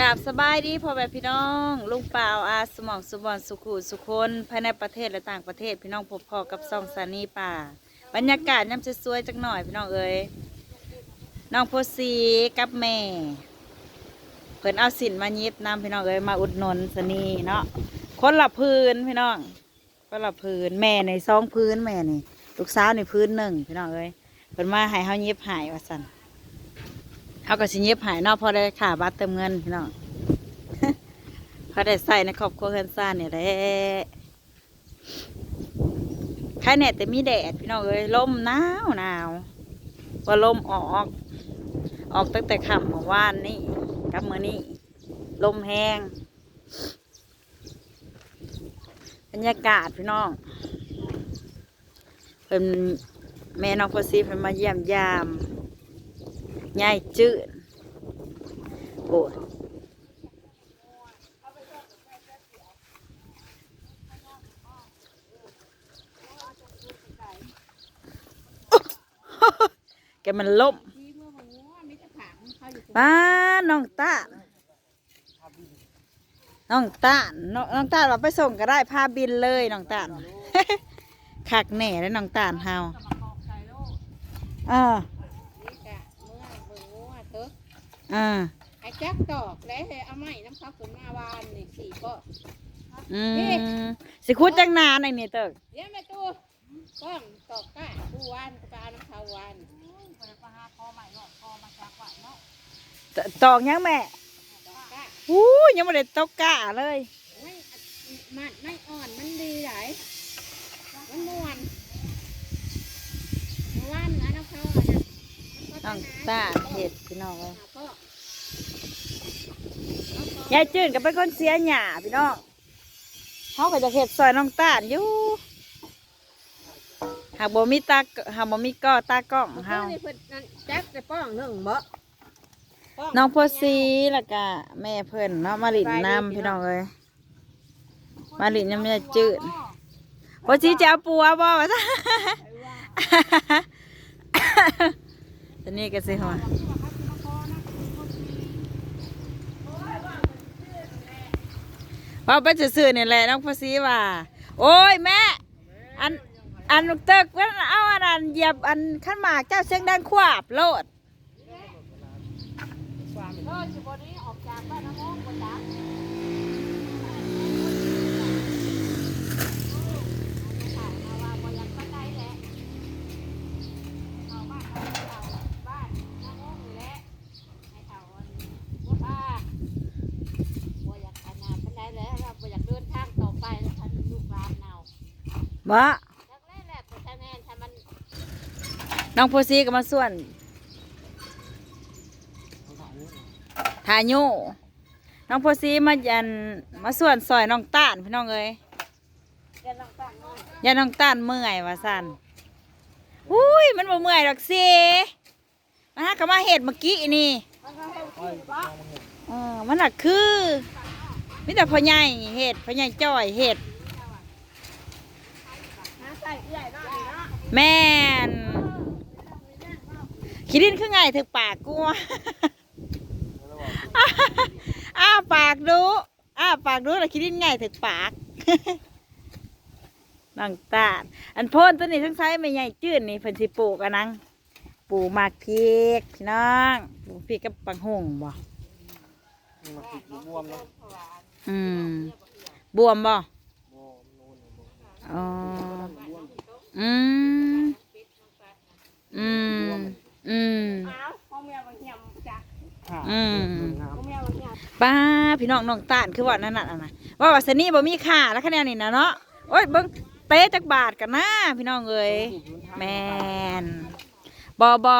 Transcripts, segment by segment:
กราบสบายดีพ่อแม่พี่น้อง ลุงเปล่าอาสมองสุบอนสุขุสุคนภายในประเทศและต่างประเทศพี่น้องพบพอกับซองสานีป่า บรรยากาศย่ำสวยๆจักหน่อยพี่น้องเอ้ยน้องโพสีกับแม่ เพิ่นเอาสินมายิบน้ำพี่น้องเอ้ยมาอุดหนนสนีเนาะคนละพื้นพี่น้องคนละพื้นแม่ในซองพื้นแม่นี่ลูกสาวในพื้นหนึ่งพี่น้องเอ้ยเพิ่นมาให้เฮายิบหายว่าซั่น เขาก็สิเงียบหายเนอกพอได้ขาบัตรเติมเงินพี่น้องพอได้ใส่ในครอบครัวเฮือนซ่านเนี่ยแหละใครแน่แต่มีแดดพี่น้องเอ้ยลมหนาวหนาวว่าลมออก ออกตั้งแต่ค่ำเมื่อวานนี่กับมื่อนี้ลมแห้งบรรยากาศพี่น้องเป็นแม่น้องพอซีเป็นมาเยี่ยมยาม ยายจืดโอ้แกมันล่มป้าน้องตาน้องตาน้องน้องตาลว่าไปส่งก็ได้พาบินเลยน้องตาลคักแหน่แล้วน้องตาเฮาเออ นี่กะเมื่อเบิ่งงัวเถอะ อ่าไอ้แจ๊กตอกแล้วให้เอาไม้น้ำเขาขึ้นมาวานนี่สี่ก็อืมสิคุดจังนานไอ้นี่เติกเดี๋ยวแม่ตู้ก้องตอกก้าผู้วานปลาน้ำเขาวานตตอกยังแม่ตอกก้าอู้ยังไม่ได้ตอกกะเลยไม่มันไม่อ่อนมันดีไหลมันม่วนเมื่อวานนะน้ำเขาอะนะน้องตาเห็ดพี่น้องเอ้ยก็ ยายจืดก็เป็นคนเสียหยาพี่น้องเขาก็จะเห็ดซอยน้องตาลอยู่หากบ่มีตาหากบ่มีก็ตากล้องเมื่อเฮาคืนนี่เพิ่นนั่นแจ๊กจะป้องหนึ่งบ่ป้น้องโพสีแล้วก็แม่เพิ่นเนาะมาหลินน้ำพี่น้องเอ้ยมาหลินน้ำยายจืดโพสีจะเอาปัวบ่วะจ๊ะตอนนี้ก็สิหัว ว่าไปซื้อๆนี่ยแหละน้องภาษีว่า โอ้ยแม่ อันอันลูกเติกว่าเอาอันนั้นเหยียบอันขั้นหมากเจ้าเสียงดังควาบโลดเออสิบวนนี้ออกจากบ้านน้ำมองบนดังข่าวมาว่าบ่อยังบ้านใดแหละเอาบ้านเอาเอาบ้านน้ำมองนี่แหละให้เขาอันบ่พาบ่อยากขนาดบ้านใดแล้วเราบ่อยากเดินทางต่อไปแล้วท่านลูกหลานเนา บ่จักแรกแหละแต่ถ้าแม่นถ้ามันน้องโพสีก็มาส่วนทายุน้องโพสีมายันมาส่วนซอยน้องต้านพี่น้องเอ้ยเดินลงตั้งน้อยยาน้องต้านเมื่อยว่าสั่นอุ้ยมันบ่เมื่อยดอกสิมาหาก็มาเห็ดเมื่อกี้นี่มันก็ให้ขี้บ่เออมันน่ะคือมีแต่พ่อใหญ่เห็ดพ่อใหญ่จ้อยเห็ด หาใส่ใหญ่เนาะนี่เนาะ แม่นขี้ดินคือไงถึงปากกูวะอ้าปากดูอ้าปากดูแล้วขี้ดินไงถึงปากน้องตาดอันโพ่นตัวนี้ทั้งไซส์ไม่ใหญ่จืดนี่เพิ่นสิปลูกอันนังปลูกหมากพริกพี่น้องปลูกพริกกับปังหงบ่มันติดอยู่บวมเนาะอืมบวมบ่บวมนูนบวมอ๋อบวม อืม อืม อืม อืม ป้าพี่น้องน้องตาลคือว่านั่นน่ะนะว่าวัสนีบ่มีค่าแล้วคะแนนนี่นะเนาะโอ้ยเบิ่งเตะจักบาทกันนะพี่น้องเอ้ยแมนบอบอ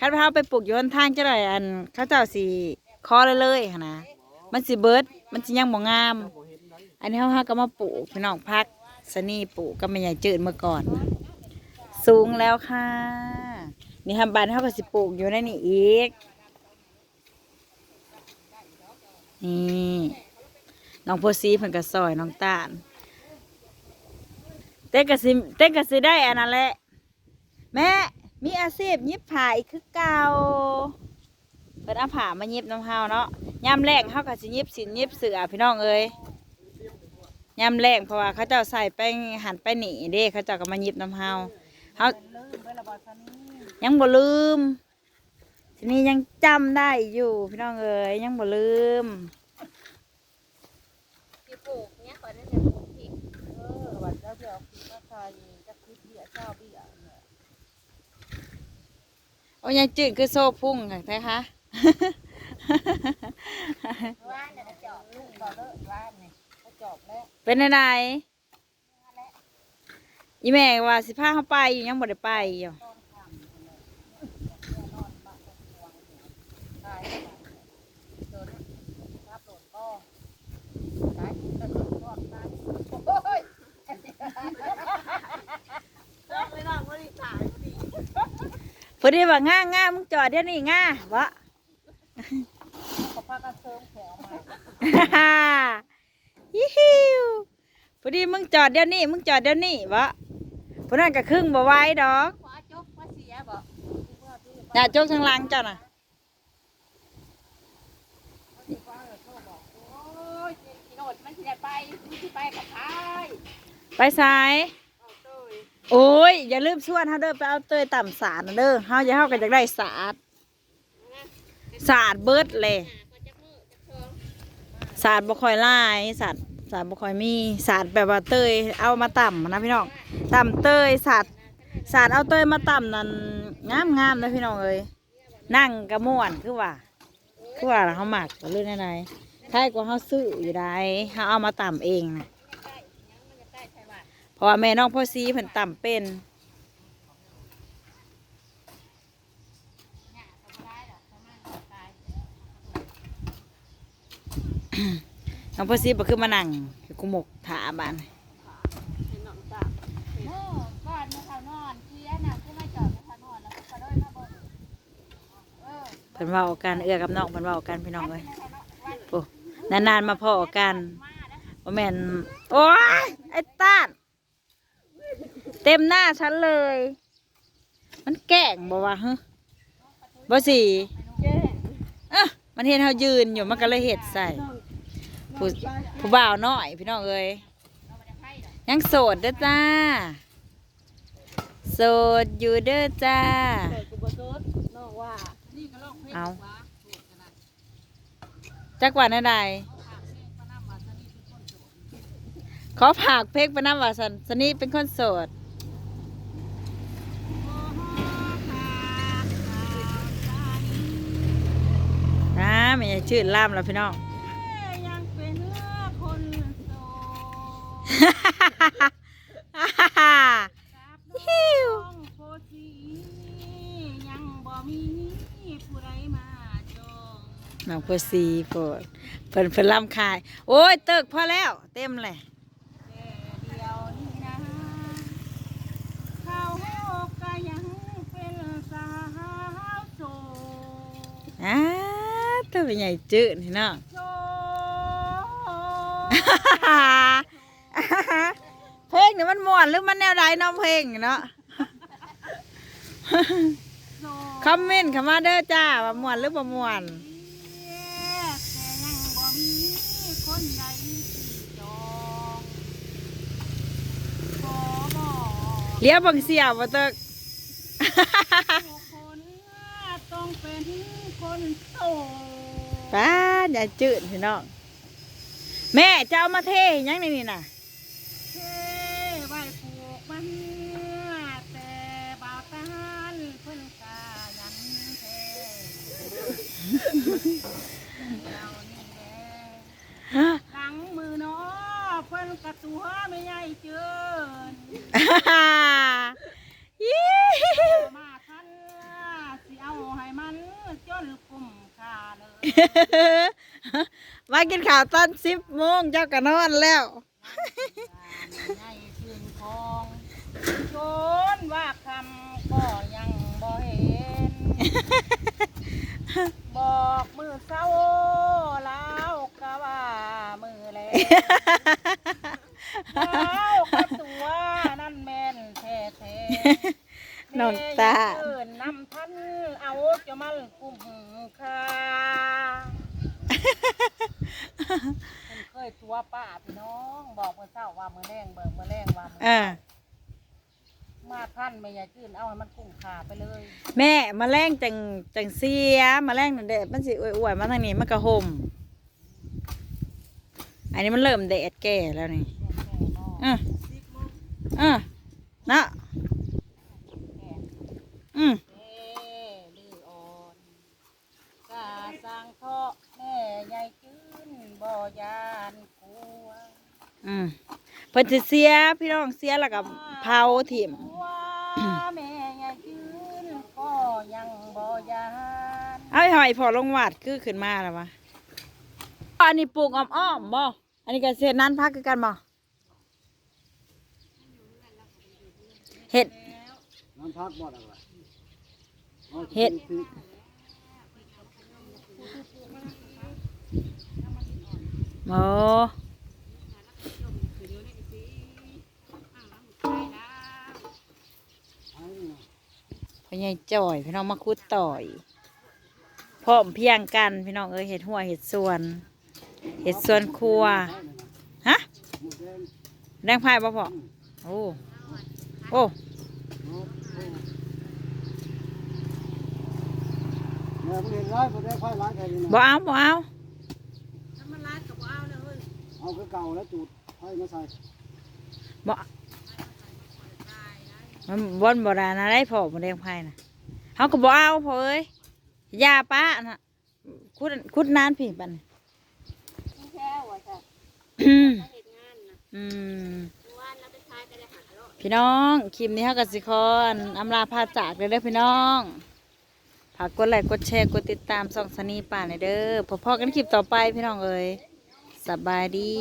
คันพาไปปลูกอยู่หนทางจะได้อันเขาเจ้าสิคอเลยเลยหั่นนะมันสิเบิดมันสิยังบ่งาม อันนี้เฮาเฮาก็มาปลูกพี่น้องพักสนีปลูกก็ไม่ใหญ่จืดเมื่อก่อน สูงแล้วค่ะ นี่ทำบานเขาก็สิปลูกอยู่ในนี่อีก นี่น้องโพสีเพิ่นก็ซอยน้องตาลเต้นก็สิเต้นก็สิได้อันนั้นแหละแม่มีอาชีพยิบผายคือเก่าเพิ่นเอาผ้ามาย็บน้ำเฮาเนาะยามแรงเฮาก็สิย็บสินย็บเสือพี่น้องเอ้ยยามแรงเพราะว่าเขาเจ้าใส่ไปหันไปหนีเด้เขาเจ้าก็มาย็บน้ำเฮา เฮายังบ่ลืม ทีนี้ยังจำได้อยู่พี่น้องเอ้ยยังบ่ลืมที่ปลูกเนี่ยขอนั่นจะปลูกพริกเออวันเจ้าเดียวคือราคาจะคิดเบี้ยเจ้าเบี้ยเนี่ยโอ้ยังจืดคือโซ่พุ่งค่ะแท้คะว่านน่ะเจาะลูกบ่เลิกว่านนี่ก็จอบแล้วเป็นไง อีแม่ว่าสิพาเขาไปอยู่ยังบ่ได้ไปอยู่ตายโดนรับโดนก็ตายก็โดนทอดตายโอ้ยไม่ต้องบ่ได้ตายพอดีว่าง่าง่ามึงจอดเดี๋ยวนี้ง่าวะก็พากันเสริมแขวมายิฮิวพอดีมึงจอดเดี๋ยวนี้มึงจอดเดี๋ยวนี้วะ พวกนั้นก็ครึ่งบ่ไหว้ดอกขวาจกขวาเสียบ่อย่าโจกทางหลังเจ้าน่ะโอ้ยอีโนดมันสิได้ไปมันสิไปกับพายไปซ้ายเอาเต้ยโอ้ย อย่าลืมชวนเฮาเด้อไปเอาเตยต่ำสาดนะเด้อเฮาอย่าเฮาก็อยากได้สาดสาดเบิดเลยหาก็จักมือจักทองสาดบ่ค่อยหลายสาด สาดบ่ค่อยมีสาดแบบว่าเตยเอามาต่ำนะพี่น้องต่ำเตยสาดสาดเอาเตยมาต่ำนั่นงามงามนะพี่น้องเอ้ยนั่งกระม่วนคือว่าคือว่าเขาหมักหรือไงใช่กว่าเขาซื้ออยู่ได้เขาเอามาต่ำเองนะเพราะว่าแม่น้องพ่อซีเพิ่นต่ำเป็นอกประม น้องพ่อซีบ่คือมานั่งคือกุมกถาบานเป็นน้องตาโอ้ก่อนมาเขานอนเสียน่ะคือมาจอดมาเขานอนแล้วก็เลยมาบ่นเออเพิ่นเว้ากันเอื้อกับน้องเพิ่นเว้ากันพี่น้องเอ้ยโอ้นานๆมาพอกันมาแล้วบ่แม่นโอ้ยไอ้ต้านเต็มหน้าฉันเลย มันแกล้งบ่วะฮะบ่สิเจ๊อะมันเห็นเฮายืนอยู่มันก็เลยเห็ดใส่ ผู้ผู้บ่าวน้อยพี่น้องเอ้ยยังโสดเด้อจ้า โสดอยู่เด้อจ้าเกิดกูบ่โดนน้องว่านอกเพชรเอาวะจักว่าแนวใดขอผากเพลงประนำว่าสันสนี่เป็นคนโสดนะไม่ใช่ชื่อล่ามแล้วพี่น้อง ฮิวต้องโพสียังบ่มีผู้ใดมาจองน้องโพสีโปรดเพิ่นเพิ่นล่ำคาย โอ้ย เติกพอแล้ว เต็มเลยแต่เดียวนี้นะเขาก็ยังเป็นสาวโสดอ้าตัวเป็นใหญ่จืดนี่เนาะโสด เพลงนี่มันม่วนหรือมันแนวใดน้องเพลงเนาะคอมเมนต์เข้ามาเด้อจ้าว่าม่วนหรือบ่ม่วนเลี้ยบังเสียวบ่เติกต้องเป็นคนโตป้าใหญ่จืดพี่น้องแม่จะเอามาเทยังนี่นี่น่ะ เท่ไว้ปลูกมันแต่บาวตานเพิ่นกายันแทเรานี่แหละหลังมือน้อเพิ่นกระตัวไม่ใหญ่เจินยี่มาทันสิเอาให้มันจนกุ้มคาเลย มากินข้าวตอนสิบโมงเจ้าก็นอนแล้ว ใหญ่ขึ้นคองจนว่าคำก็ยังบ่เห็น บอกมือเศร้าแล้วก็ว่ามือแลแล้วก็ตัวนั่นแม่นแท้แท้น้องตาเอิ้นนำทันเอาจะมันกุ้มคา มันเคยตัวป้าพี่น้องบอกเมื่อเช้าว่ามื้อแรงเบิ่งมื้อแรงว่ามื้อ เออ มาท่านแม่ยายจื้นเอาให้มันกุ้งขาไปเลย แม่มาแรงจังจังเสียมาแรงนั่นเด็ดมันสิอ้วยๆมาทางนี้มันก็ห่มอันนี้มันเริ่มแดดแก่แล้วนี่แก่ๆเนาะออเออนะอืมเพื่อนเคราะห์แม่ยายจื้นบ่ยานกลัวอืมเพิ่นสิเสียพี่น้องเสียแล้วก็เผาถิ่ม ว่าแม่ยายจื้นก็ยังบ่ยาน เอาไอ้หอยพอลงวาดคือขึ้นมาแล้ววะอันนี้ปลูกอ้อมๆบ่อันนี้ก็เศษนั้นพักคือกันบ่เห็ดน้ำพักบ่ได้ว่าเฮ็ดโอ้พ่อใหญ่จ่อยพี่น้องมาคุดต่อย พร้อมเพรียงกันพี่น้องเอ้ยเห็ดหัวเห็ดส่วน เห็ดส่วนครัวฮะแดงพายบ่พอโอ้โอ้แม่บ่เห็นร้ายบ่ได้ค่อยร้ายแค่นี้บ่นะเอาบ่เอาถ้ามันรัดกับเอาเลยเอาคือเก่าแล้วจูดให้มาใส่บ่มันบ่นบ่ได้นะได้พอบ่แดงพายนะเฮาก็บ่เอาพอเอ้ย ยาป้าน่ะคุดคุดนานพี่ปันแค่ว่าจะอืมเห็นงานนะอืมวันเราไปทายกันเลยหาโลพี่น้องคลิปนี้เฮาก็สิขออันอำลาพาจากเลยเด้อพี่น้องฝากกดไลค์กดแชร์กดติดตามส่องสนีป่าในอยเด้อพบพอกันคลิปต่อไปพี่น้องเอ้ยสบายดี